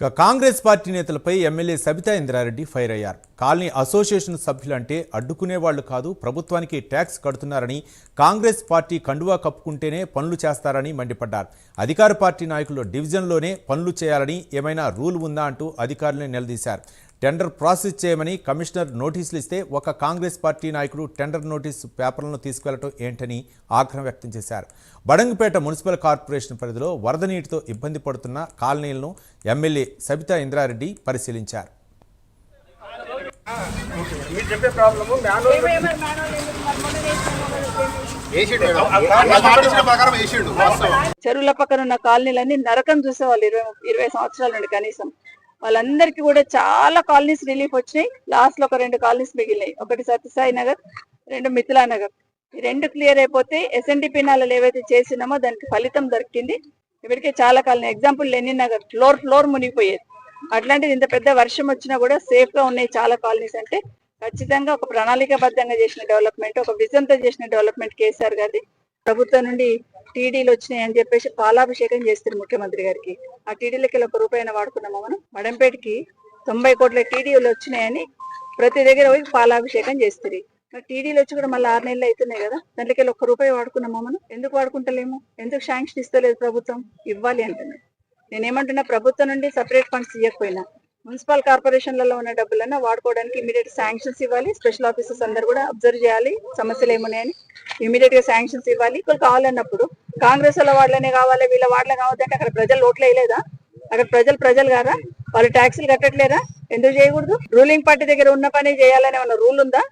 Congress party నేతలపై MLA Sabitha Indra Reddy fire అయ్యారు. Colony association సభ్యులంటే అడ్డుకునే వాళ్ళు కాదు ప్రభుత్వానికి ట్యాక్స్ కడుతున్నారని కాంగ్రెస్ పార్టీ కండువా కప్పుకుంటేనే పనులు చేస్తారని మండిపడ్డారు. అధికార పార్టీ నాయకులు డివిజన్లోనే పనులు చేయాలని ఏమైనా రూల్ ఉందా అంటూ అధికారులను నిలదీశారు. టెండర్ ప్రాసెస్ చేయమని కమిషనర్ నోటీసులు ఇస్తే ఒక కాంగ్రెస్ పార్టీ నాయకుడు టెండర్ నోటీసు పేపర్లను తీసుకెళ్ళటం ఏంటని ఆగ్రహం వ్యక్తం చేశారు. బడంగపేట మున్సిపల్ కార్పొరేషన్ పరిధిలో వరద నీటితో ఇబ్బంది పడుతున్న కాలనీలను ఎమ్మెల్యే సబితా ఇంద్రారెడ్డి పరిశీలించారు. మీరు చెప్పే ప్రాబ్లము చెరువుల పక్కన ఉన్న కాలనీలన్నీ నరకం చూసేవాళ్ళు ఇరవై ఇరవై సంవత్సరాల నుండి కనీసం. వాళ్ళందరికీ కూడా చాలా కాలనీస్ రిలీఫ్ వచ్చినాయి. లాస్ట్లో ఒక రెండు కాలనీస్ మిగిలినాయి. ఒకటి సత్యసాయి నగర్ రెండు మిథిలా నగర్. ఈ రెండు క్లియర్ అయిపోతే ఎస్ఎన్డిపి నాలలో ఏవైతే చేసినామో దానికి ఫలితం దొరికింది. ఇప్పటికే చాలా colony example Lenin Nagar floor floor మునిగిపోయేది. అట్లాంటిది ఇంత పెద్ద వర్షం వచ్చినా కూడా సేఫ్గా ఉన్నాయి చాలా కాలనీస్ అంటే. ఖచ్చితంగా ఒక ప్రణాళికాబద్ధంగా చేసిన డెవలప్మెంట్ ఒక విజన్తో చేసిన డెవలప్మెంట్ కేసీఆర్ గారి ప్రభుత్వం నుండి టీడీలు వచ్చినాయి అని చెప్పేసి పాలాభిషేకం చేస్తారు ముఖ్యమంత్రి గారికి. ఆ టీడీలకి ఒక రూపాయి వాడుకున్నాము మనం. మడంపేటకి తొంభై కోట్ల టీడీలు వచ్చినాయని ప్రతి దగ్గర పోయి పాలాభిషేకం చేస్తారు. మరి టీడీలు వచ్చి కూడా మళ్ళీ ఆరు నెలలు అవుతున్నాయి కదా దాంట్లోకి ఒక్క రూపాయి వాడుకున్నామా మనం. ఎందుకు వాడుకుంటలేము? ఎందుకు శాంక్షన్ ఇస్తలేదు ప్రభుత్వం? ఇవ్వాలి అంటున్నాను. నేనేమంటున్నా ప్రభుత్వం నుండి సపరేట్ ఫండ్స్ ఇవ్వకపోయినా మున్సిపల్ కార్పొరేషన్లలో ఉన్న డబ్బులన్నా వాడుకోవడానికి ఇమీడియట్ శాంక్షన్స్ ఇవ్వాలి. స్పెషల్ ఆఫీసర్స్ అందరు కూడా అబ్జర్వ్ చేయాలి సమస్యలు ఏమున్నాయని. ఇమీడియట్గా శాంక్షన్స్ ఇవ్వాలి. ఇక్కడ కావాలన్నప్పుడు కాంగ్రెస్ వాళ్ళ వాళ్ళనే కావాలి వీళ్ళ వాళ్ళే కావద్దంటే అక్కడ ప్రజలు ఓట్లు వేయలేదా? అక్కడ ప్రజలు ప్రజలు కాదా వాళ్ళు ట్యాక్సీలు కట్టట్లేదా? ఎందుకు చేయకూడదు? రూలింగ్ పార్టీ దగ్గర ఉన్న పని చేయాలనే ఏమన్నా రూల్ ఉందా?